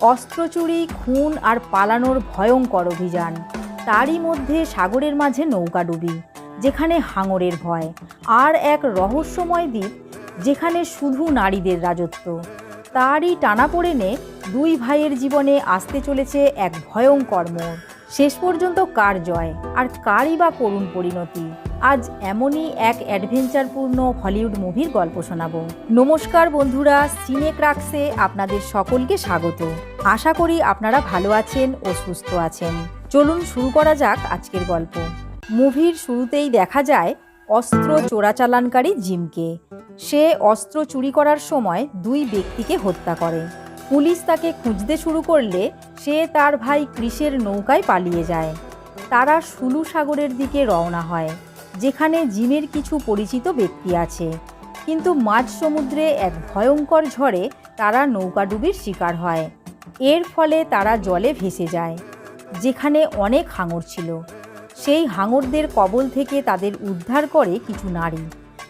অস্ত্রচুরি খুন আর পালানোর ভয়ঙ্কর অভিযান। তারই মধ্যে সাগরের মাঝে নৌকাডুবি যেখানে হাঙরের ভয়। আর এক রহস্যময় দ্বীপ, যেখানে শুধু নারীদের রাজত্ব। তারই টানাপোড়েনে দুই ভাইয়ের জীবনে আসতে চলেছে এক ভয়ঙ্কর মোড়। শেষ পর্যন্ত কার জয় আর কারই বা করুণ পরিণতি? আজ এমনই এক অ্যাডভেঞ্চারপূর্ণ হলিউড মুভির গল্প শোনাবো। নমস্কার বন্ধুরা সিনে ক্রাক্সে আপনাদের সকলকে স্বাগত। আশা করি আপনারা ভালো আছেন ও সুস্থ আছেন। চলুন শুরু করা যাক আজকের গল্প। মুভির শুরুতেই দেখা যায় অস্ত্র চোরাচালানকারী জিমকে। সে অস্ত্র চুরি করার সময় দুই ব্যক্তিকে হত্যা করে। পুলিশ তাকে খুঁজতে শুরু করলে সে তার ভাই ক্রিসের নৌকায় পালিয়ে যায়। তারা সুলু সাগরের দিকে রওনা হয়। যেখানে জিমের কিছু পরিচিত ব্যক্তি আছে। কিন্তু মাঝ সমুদ্রে এক ভয়ঙ্কর ঝড়ে তারা নৌকাডুবির শিকার হয়। এর ফলে তারা জলে ভেসে যায়, যেখানে অনেক হাঙর ছিল। সেই হাঙরদের কবল থেকে তাদের উদ্ধার করে কিছু নারী,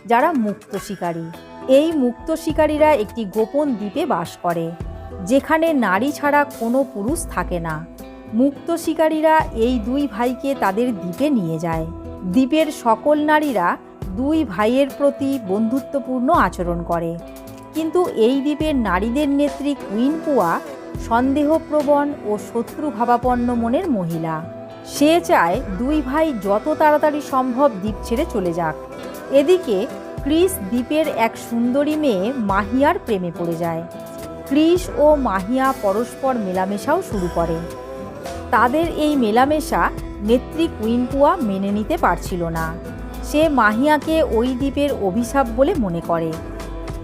যারা মুক্ত শিকারী। এই মুক্ত শিকারীরা একটি গোপন দ্বীপে বাস করে, যেখানে নারী ছাড়া কোনো পুরুষ থাকে না। মুক্ত শিকারীরা এই দুই ভাইকে তাদের দ্বীপে নিয়ে যায়। দ্বীপের সকল নারীরা দুই ভাইয়ের প্রতি বন্ধুত্বপূর্ণ আচরণ করে। কিন্তু এই দ্বীপের নারীদের নেত্রী কুইন পুয়া সন্দেহপ্রবণ ও শত্রুভাবাপন্ন মনের মহিলা। সে চায় দুই ভাই যত তাড়াতাড়ি সম্ভব দ্বীপ ছেড়ে চলে যাক। এদিকে ক্রিস দ্বীপের এক সুন্দরী মেয়ে মাহিয়ার প্রেমে পড়ে যায়। ক্রিস ও মাহিয়া পরস্পর মেলামেশাও শুরু করে। তাদের এই মেলামেশা নেত্রী কুইনপুয়া মেনে নিতে পারছিল না। সে মাহিয়াকে ওই দ্বীপের অভিশাপ বলে মনে করে।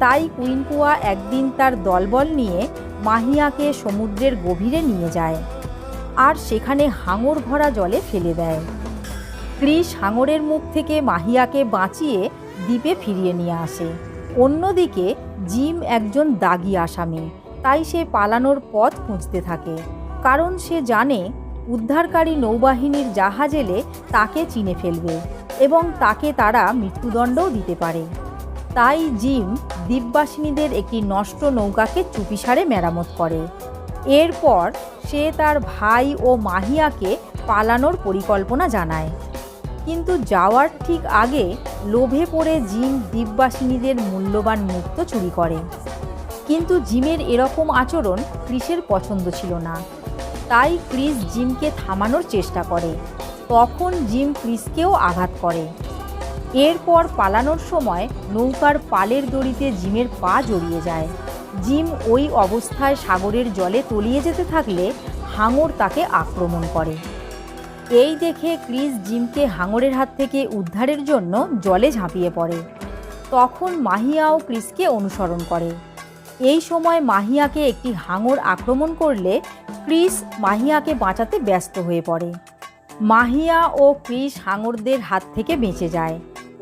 তাই কুইনপুয়া একদিন তার দলবল নিয়ে মাহিয়াকে সমুদ্রের গভীরে নিয়ে যায় আর সেখানে হাঙর ভরা জলে ফেলে দেয়। ক্রিস হাঙরের মুখ থেকে মাহিয়াকে বাঁচিয়ে দ্বীপে ফিরিয়ে নিয়ে আসে। অন্যদিকে জিম একজন দাগি আসামি, তাই সে পালানোর পথ খুঁজতে থাকে, কারণ সে জানে উদ্ধারকারী নৌবাহিনীর জাহাজ এলে তাকে চিনে ফেলবে এবং তাকে তারা মৃত্যুদণ্ডও দিতে পারে। তাই জিম দ্বীপবাসিনীদের একটি নষ্ট নৌকাকে চুপিসারে মেরামত করে। এরপর সে তার ভাই ও মাহিয়াকে পালানোর পরিকল্পনা জানায়। কিন্তু যাওয়ার ঠিক আগে লোভে পড়ে জিম দ্বীপবাসিনীদের মূল্যবান মুক্ত চুরি করে। কিন্তু জিমের এরকম আচরণ ক্রিসের পছন্দ ছিল না। তাই ক্রিস জিমকে থামানোর চেষ্টা করে। তখন জিম ক্রিসকেও আঘাত করে। এরপর পালানোর সময় নৌকার পালের দড়িতে জিমের পা জড়িয়ে যায়। জিম ওই অবস্থায় সাগরের জলে তলিয়ে যেতে থাকলে হাঙর তাকে আক্রমণ করে। এই দেখে ক্রিস জিমকে হাঙরের হাত থেকে উদ্ধারের জন্য জলে ঝাঁপিয়ে পড়ে। তখন মাহিয়াও ক্রিসকে অনুসরণ করে। এই সময় মাহিয়াকে একটি হাঙর আক্রমণ করলে ক্রিস মাহিয়াকে বাঁচাতে ব্যস্ত হয়ে পড়ে। মাহিয়া ও ক্রিস হাঙরদের হাত থেকে বেঁচে যায়।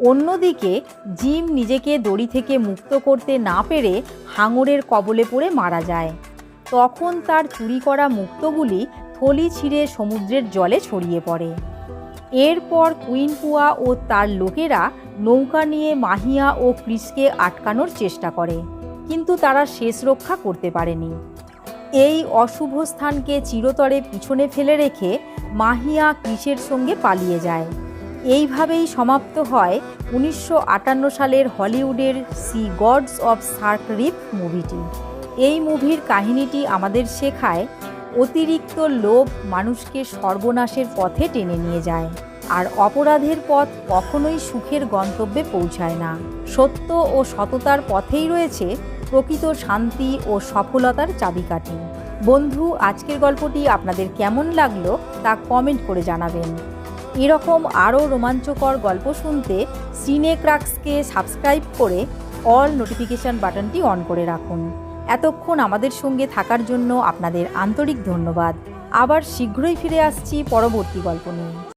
অন্যদিকে, জিম নিজেকে দড়ি থেকে মুক্ত করতে না পেরে হাঙরের কবলে পড়ে মারা যায়। তখন তার চুরি করা মুক্তগুলি থলি ছিঁড়ে সমুদ্রের জলে ছড়িয়ে পড়ে। এরপর কুইনপুয়া ও তার লোকেরা নৌকা নিয়ে মাহিয়া ও ক্রিসকে আটকানোর চেষ্টা করে, কিন্তু তারা শেষ রক্ষা করতে পারেনি। এই অশুভ স্থানকে চিরতরে পিছনে ফেলে রেখে মাহিয়া ক্রিসের সঙ্গে পালিয়ে যায়। এইভাবেই সমাপ্ত হয় উনিশশো আটান্ন সালের হলিউডের she gods of shark reef মুভিটি এই মুভির কাহিনীটি আমাদের শেখায়, অতিরিক্ত লোভ মানুষকে সর্বনাশের পথে টেনে নিয়ে যায়, আর অপরাধের পথ কখনোই সুখের গন্তব্যে পৌঁছায় না। সত্য ও সততার পথেই রয়েছে প্রকৃত শান্তি ও সফলতার চাবিকাঠি। বন্ধু, আজকের গল্পটি আপনাদের কেমন লাগল তা কমেন্ট করে জানাবেন। এরকম আরও রোমাঞ্চকর গল্প শুনতে সিনে ক্রাক্সকে সাবস্ক্রাইব করে অল নোটিফিকেশান বাটনটি অন করে রাখুন। এতক্ষণ আমাদের সঙ্গে থাকার জন্য আপনাদের আন্তরিক ধন্যবাদ। আবার শীঘ্রই ফিরে আসছি পরবর্তী গল্প নিয়ে।